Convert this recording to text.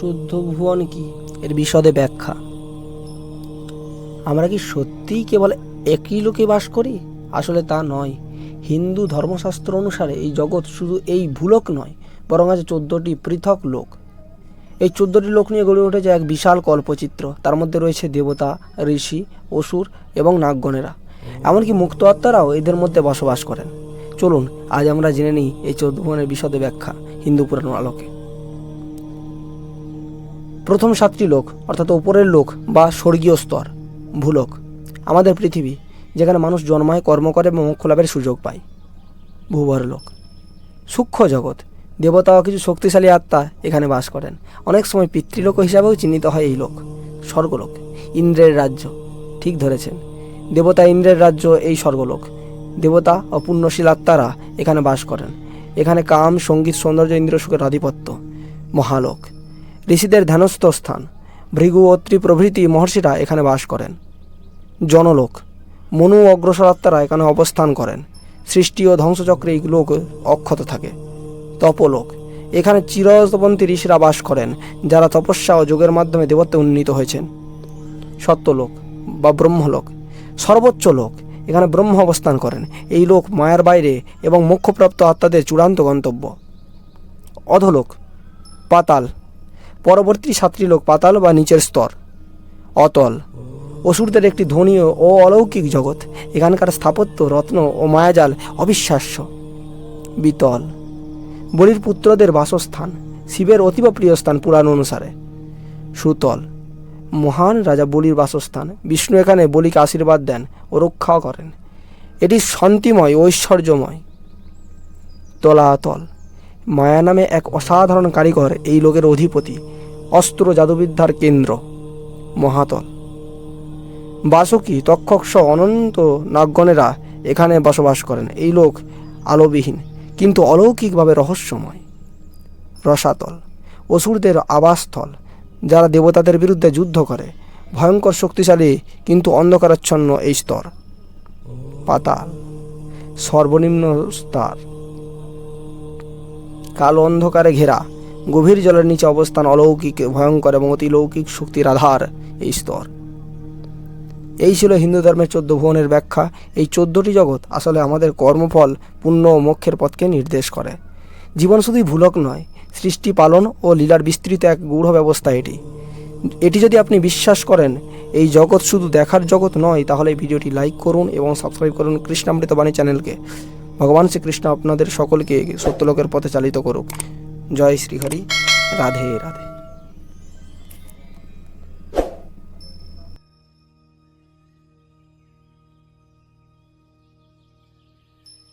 চোদ্দ ভুবন কি? এর বিশদে ব্যাখ্যা। আমরা কি সত্যিই কেবল একই লোকে বাস করি? আসলে তা নয়। হিন্দু ধর্মশাস্ত্র অনুসারে এই জগৎ শুধু এই ভুলক নয়, বরং আছে চোদ্দটি পৃথক লোক। এই চোদ্দটি লোক নিয়ে গড়ে উঠেছে এক বিশাল কল্পচিত্র। তার মধ্যে রয়েছে দেবতা, ঋষি, অসুর এবং নাগগণেরা। এমনকি মুক্ত আত্মারাও এদের মধ্যে বসবাস করেন। চলুন, আজ আমরা জেনে নিই এই চোদ্দ ভুবনের বিশদে ব্যাখ্যা হিন্দু পুরাণ আলোকে। প্রথম সাতটি লোক, অর্থাৎ ওপরের লোক বা স্বর্গীয় স্তর, ভূলোক, আমাদের পৃথিবী, যেখানে মানুষ জন্মায়, কর্ম করে এবং মোক্ষ লাভের সুযোগ পায়। ভূবর লোক। সূক্ষ্ম জগৎ, দেবতা ও কিছু শক্তিশালী আত্মা এখানে বাস করেন। অনেক সময় পিতৃলোক হিসাবেও চিহ্নিত হয় এই লোক, স্বর্গলোক, ইন্দ্রের রাজ্য, ঠিক ধরেছেন। দেবতা, ইন্দ্রের রাজ্য, এই স্বর্গলোক। দেবতা ও পুণ্যশীল আত্মারা এখানে বাস করেন। এখানে কাম, সংগীত, সৌন্দর্য ইন্দ্র সুখের আধিপত্য, মহালোক। ঋষিদের ধ্যানস্থ স্থান। ভৃগু অত্রি প্রভৃতি মহর্ষিরা এখানে বাস করেন। জনলোক, মনু ও অগ্রসর আত্মারা এখানে অবস্থান করেন। সৃষ্টি ও ধ্বংসচক্রে এই লোক অক্ষত থাকে। তপলোক, এখানে চিরতপন্থী ঋষিরা বাস করেন, যারা তপস্যা ও যোগের মাধ্যমে দেবত্বে উন্নীত হয়েছেন। সত্যলোক বা ব্রহ্মলোক, সর্বোচ্চ লোক, এখানে ব্রহ্ম অবস্থান করেন। এই লোক মায়ার বাইরে এবং মোক্ষপ্রাপ্ত আত্মাদের চূড়ান্ত গন্তব্য। অধলোক, পাতাল পরবর্তী সাতটি লোক পাতাল বা নিচের স্তর। অতল। অসুরদের একটি ধনী ও অলৌকিক জগৎ। এখানকার স্থাপত্য, রত্ন ও মায়াজাল অবিশ্বাস্য। বিতল। বলির পুত্রদের বাসস্থান, শিবের অতীব প্রিয় স্থান পুরাণ অনুসারে। সুতল। মহান রাজা বলির বাসস্থান। বিষ্ণু এখানে বলিকে আশীর্বাদ দেন ও রক্ষাও করেন। এটি শান্তিময়, ঐশ্বর্যময়। তলাতল। মায়া নামে এক অসাধারণ কারিগর এই লোকের অধিপতি, অস্ত্র জাদুবিদ্যার কেন্দ্র মহাতল বাসুকি তক্ষক সহ অনন্ত নাগগণেরা এখানে বসবাস করেন। এই লোক আলোবিহীন, কিন্তু অলৌকিকভাবে রহস্যময়। রসাতল, অসুরদের আবাসস্থল, যারা দেবতাদের বিরুদ্ধে যুদ্ধ করে। ভয়ঙ্কর শক্তিশালী, কিন্তু অন্ধকারাচ্ছন্ন এই স্তর। পাতাল, সর্বনিম্ন স্তর। কালো অন্ধকারে ঘেরা। গভীর জলের নিচে অবস্থান অলৌকিক, ভয়ঙ্কর এবং অতিলৌকিক শক্তির আধার এই স্তর। এই ছিল হিন্দু ধর্মের চোদ্দ ভুবনের ব্যাখ্যা। এই চোদ্দটি জগৎ আসলে আমাদের কর্মফল, পুণ্য ও মোক্ষের পথকে নির্দেশ করে। জীবন শুধুই ভুলক নয়, সৃষ্টি, পালন ও লীলার বিস্তৃত এক গূঢ় ব্যবস্থা এটি। এটি যদি আপনি বিশ্বাস করেন, এই জগৎ শুধু দেখার জগৎ নয়, তাহলে ভিডিওটি লাইক করুন এবং সাবস্ক্রাইব করুন কৃষ্ণামৃত বাণী চ্যানেলকে। ভগবান শ্রীকৃষ্ণ আপনাদের সকলকে সত্যলোকের পথে চালিত করুক। জয় শ্রীহরি। রাধে রাধে।